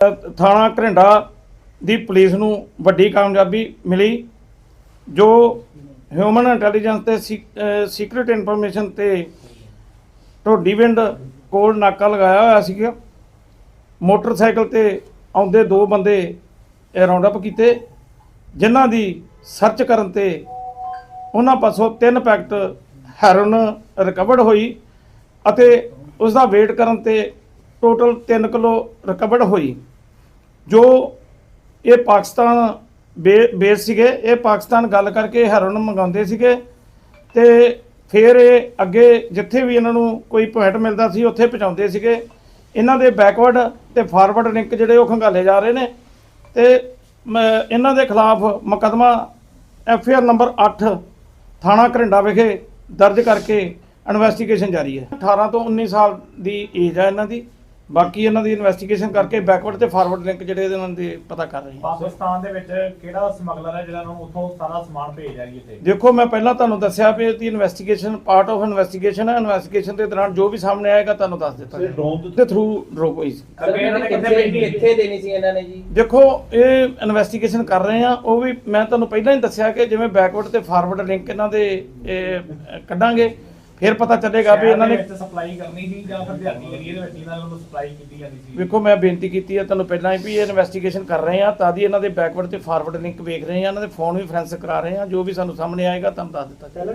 ਥਾਣਾ ਘਰਿੰਡਾ ਦੀ ਪੁਲਿਸ ਨੂੰ ਵੱਡੀ ਕਾਮਯਾਬੀ ਮਿਲੀ, ਜੋ ਹਿਊਮਨ ਇੰਟੈਲੀਜੈਂਸ ਤੇ ਸੀਕ੍ਰੀਟ ਇਨਫੋਰਮੇਸ਼ਨ ਤੇ ਢੋਡੀਵਿੰਡ ਕੋਲ ਨਾਕਾ ਲਗਾਇਆ ਹੋਇਆ ਸੀਗਾ। ਮੋਟਰਸਾਈਕਲ ਤੇ ਆਉਂਦੇ ਦੋ ਬੰਦੇ ਇਹ ਰਾਉਂਡ ਅਪ ਕੀਤੇ, ਜਿਨ੍ਹਾਂ ਦੀ ਸਰਚ ਕਰਨ ਤੇ ਉਹਨਾਂ ਪਾਸੋਂ ਤਿੰਨ ਪੈਕਟ ਹੈਰੋਨ ਰਿਕਵਰਡ ਹੋਈ ਅਤੇ ਉਸ ਦਾ ਵੇਟ ਕਰਨ ਤੇ ਟੋਟਲ 3 ਕਿਲੋ ਰਿਕਵਰਡ ਹੋਈ। ਜੋ ਇਹ ਪਾਕਿਸਤਾਨ ਬੇ- ਬੇਸ ਸੀਗੇ, ਇਹ ਪਾਕਿਸਤਾਨ ਗੱਲ ਕਰਕੇ ਹੈਰੋਨ ਮੰਗਾਉਂਦੇ ਸੀਗੇ ਤੇ ਫਿਰ ਇਹ ਅੱਗੇ ਜਿੱਥੇ ਵੀ ਇਹਨਾਂ ਨੂੰ ਕੋਈ ਪੁਆਇੰਟ ਮਿਲਦਾ ਸੀ, ਉੱਥੇ ਪਹੁੰਚਾਉਂਦੇ ਸੀਗੇ। ਇਹਨਾਂ ਦੇ ਬੈਕਵਰਡ ਤੇ ਫਾਰਵਰਡ ਲਿੰਕ ਜਿਹੜੇ ਉਹ ਖੰਗਾਲੇ ਜਾ ਰਹੇ ਨੇ ਤੇ ਮ- ਇਹਨਾਂ ਦੇ ਖਿਲਾਫ ਮੁਕੱਦਮਾ ਐਫ ਆਰ ਨੰਬਰ 8 ਥਾਣਾ ਘਰਿੰਡਾ ਵਿਖੇ ਦਰਜ ਕਰਕੇ ਇਨਵੈਸਟੀਗੇਸ਼ਨ ਜਾਰੀ ਹੈ। 18 ਤੋਂ 19 ਸਾਲ ਦੀ ਏਜ ਹੈ ਇਹਨਾਂ ਦੀ। ਬਾਕੀ ਇਹਨਾਂ ਦੀ ਇਨਵੈਸਟੀਗੇਸ਼ਨ ਕਰਕੇ ਬੈਕਵਰਡ ਤੇ ਫਾਰਵਰਡ ਲਿੰਕ ਜਿਹੜੇ ਇਹਨਾਂ ਦੇ ਪਤਾ ਕਰ ਰਹੇ ਹਾਂ। ਪਾਕਿਸਤਾਨ ਦੇ ਵਿੱਚ ਕਿਹੜਾ ਸਮਗਲਰ ਹੈ ਜਿਹੜਾ ਨੂੰ ਉੱਥੋਂ ਸਾਰਾ ਸਮਾਨ ਭੇਜ ਰਿਹਾ ਜੀ ਇੱਥੇ? ਦੇਖੋ ਮੈਂ ਪਹਿਲਾਂ ਤੁਹਾਨੂੰ ਦੱਸਿਆ ਵੀ ਇਹਦੀ ਇਨਵੈਸਟੀਗੇਸ਼ਨ ਪਾਰਟ ਆਫ ਇਨਵੈਸਟੀਗੇਸ਼ਨ ਹੈ। ਇਨਵੈਸਟੀਗੇਸ਼ਨ ਦੇ ਦੌਰਾਨ ਜੋ ਵੀ ਸਾਹਮਣੇ ਆਏਗਾ ਤੁਹਾਨੂੰ ਦੱਸ ਦਿੱਤਾ ਜਾਏਗਾ। ਦੇ ਥਰੂ ਡਰੋਪ ਹੋਈ ਸੀ? ਕਿੱਥੇ ਦੇਣੀ ਸੀ ਇਹਨਾਂ ਨੇ ਜੀ? ਦੇਖੋ ਇਹ ਇਨਵੈਸਟੀਗੇਸ਼ਨ ਕਰ ਰਹੇ ਆ ਉਹ ਵੀ ਮੈਂ ਤੁਹਾਨੂੰ ਪਹਿਲਾਂ ਹੀ ਦੱਸਿਆ ਕਿ ਜਿਵੇਂ ਬੈਕਵਰਡ ਤੇ ਫਾਰਵਰਡ ਲਿੰਕ ਇਹਨਾਂ ਦੇ ਕੱਢਾਂਗੇ। ਫਿਰ ਪਤਾ ਚੱਲੇਗਾ ਵੀ ਇਹਨਾਂ ਨੇ ਸਪਲਾਈ ਕਰਨੀ ਸੀ ਜਾਂ ਫਿਰ ਦਿਹਾੜੀ ਏਰੀਆ ਦੇ ਵਿੱਚ ਇਹਨਾਂ ਨੂੰ ਸਪਲਾਈ ਕੀਤੀ ਜਾਂਦੀ ਸੀ। ਵੇਖੋ ਮੈਂ ਬੇਨਤੀ ਕੀਤੀ ਹੈ ਤੁਹਾਨੂੰ ਪਹਿਲਾਂ ਹੀ ਵੀ ਇਹ ਇਨਵੈਸਟੀਗੇਸ਼ਨ ਕਰ ਰਹੇ ਆ ਤਾਂ ਦੀ ਇਹਨਾਂ ਦੇ ਬੈਕਵਰਡ ਤੇ ਫਾਰਵਰਡ ਲਿੰਕ ਵੇਖ ਰਹੇ ਆ ਇਹਨਾਂ ਦੇ ਫੋਨ ਵੀ ਫੋਰੈਂਸਿਕ ਕਰਾ ਰਹੇ ਆ ਜੋ ਵੀ ਸਾਨੂੰ ਸਾਹਮਣੇ ਆਏਗਾ ਤੁਹਾਨੂੰ ਦੱਸ ਦਿੱਤਾ ਜਾਏਗਾ।